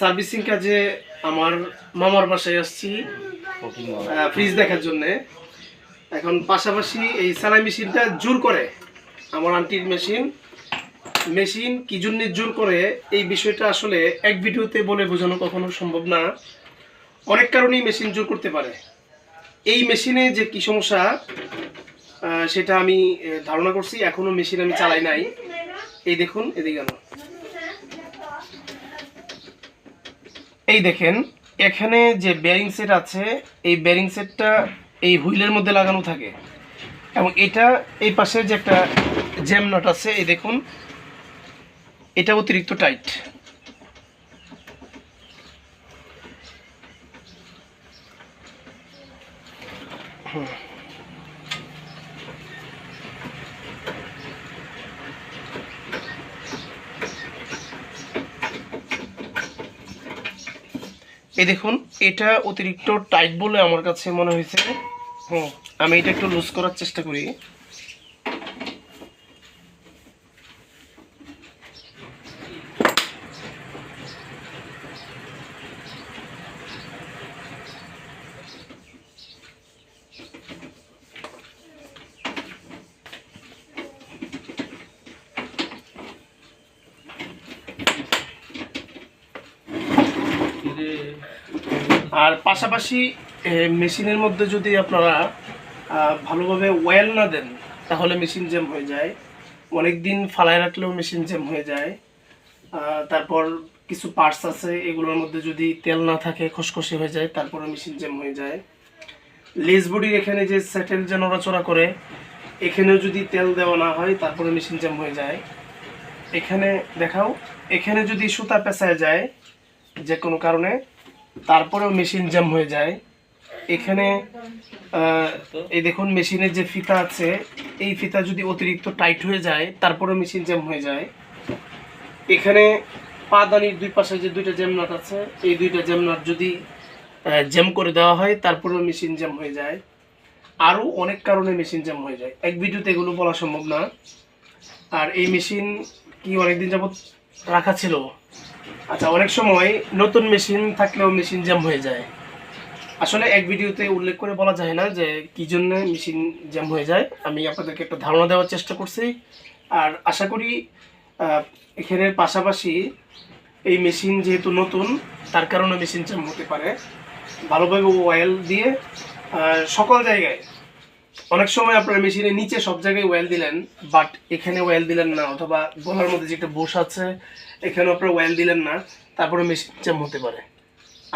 Servicing কাজে আমার মামার বাসায় আসছি ফ্রিজ দেখার জন্যে। এখন পাশাপাশি এই সেলাই মেশিনটা জোর করে, আমার আন্টির মেশিন। মেশিন কি জন্য জোর করে, এই বিষয়টা আসলে এক ভিডিওতে বলে বোঝানো কখনো সম্ভব না। অনেক কারণেই মেশিন জোর করতে পারে। এই মেশিনে যে কি সমস্যা সেটা আমি ধারণা করছি, এখনও মেশিন আমি চালাই নাই। এই দেখুন, এদিকে এই দেখেন, এখানে যে বেয়ারিং সেট আছে, এই ব্যারিং সেটটা এই হুইলের মধ্যে লাগানো থাকে। এবং এটা এই পাশে যে একটা জ্যাম নট আছে, এই দেখুন, এটা অতিরিক্ত টাইট এই দেখুন, এটা অতিরিক্ত টাইট বলে আমার কাছে মনে হয়েছে। হুম আমি এটা একটু লুজ করার চেষ্টা করি। আর পাশাপাশি মেশিনের মধ্যে যদি আপনারা ভালোভাবে ওয়েল না দেন, তাহলে মেশিন জ্যাম হয়ে যায়। অনেক দিন ফালায় রাখলেও মেশিন জ্যাম হয়ে যায়। তারপর কিছু পার্টস আছে, এগুলোর মধ্যে যদি তেল না থাকে, খসখসে হয়ে যায় তারপরে মেশিন জ্যাম হয়ে যায়। লেস বডির এখানে যে স্যাটেল যে নড়াচড়া করে, এখানেও যদি তেল দেওয়া না হয়, তারপরে মেশিন জ্যাম হয়ে যায়। এখানে দেখাও, এখানে যদি সুতা পেঁচায় যায়, যে কোনো কারণে তারপরেও মেশিন জ্যাম হয়ে যায়। এখানে এই দেখুন, মেশিনের যে ফিতা আছে, এই ফিতা যদি অতিরিক্ত টাইট হয়ে যায়, তারপরেও মেশিন জ্যাম হয়ে যায়। এখানে পাদানির দুই পাশে যে দুইটা জ্যাম নাট আছে, এই দুইটা জ্যাম নাট যদি জ্যাম করে দেওয়া হয়, তারপরেও মেশিন জ্যাম হয়ে যায়। আরও অনেক কারণে মেশিন জ্যাম হয়ে যায়। এক ভিডিওতে এগুলো বলা সম্ভব না। আর এই মেশিন কি অনেকদিন যাবত রাখা ছিল? আচ্ছা অনেক সময় নতুন মেশিন থাকলেও মেশিন জ্যাম হয়ে যায়। আসলে এক ভিডিওতে উল্লেখ করে বলা যায় না যে কি জন্য মেশিন জ্যাম হয়ে যায়। আমি আপনাদেরকে একটা ধারণা দেওয়ার চেষ্টা করছি। আর আশা করি এখানের পাশাপাশি এই মেশিন যেহেতু নতুন, তার কারণে মেশিন জ্যাম হতে পারে। ভালোভাবে অয়েল দিয়ে সকল জায়গায় অনেক সময় আপনার মেশিনের নিচে সব জায়গায় ওয়েল দিলেন বাট এখানে ওয়েল দিলেন না, অথবা গলার মধ্যে যে একটা বোস আছে এখানে আপনার ওয়েল দিলেন না, তারপরে মেশিন জ্যাম হতে পারে।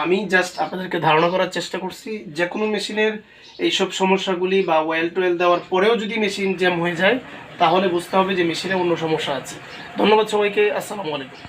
আমি জাস্ট আপনাদেরকে ধারণা করার চেষ্টা করছি যে কোনো মেশিনের এইসব সমস্যাগুলি বা ওয়েল টোয়েল দেওয়ার পরেও যদি মেশিন জ্যাম হয়ে যায়, তাহলে বুঝতে হবে যে মেশিনে অন্য সমস্যা আছে। ধন্যবাদ সবাইকে, আসসালামু আলাইকুম।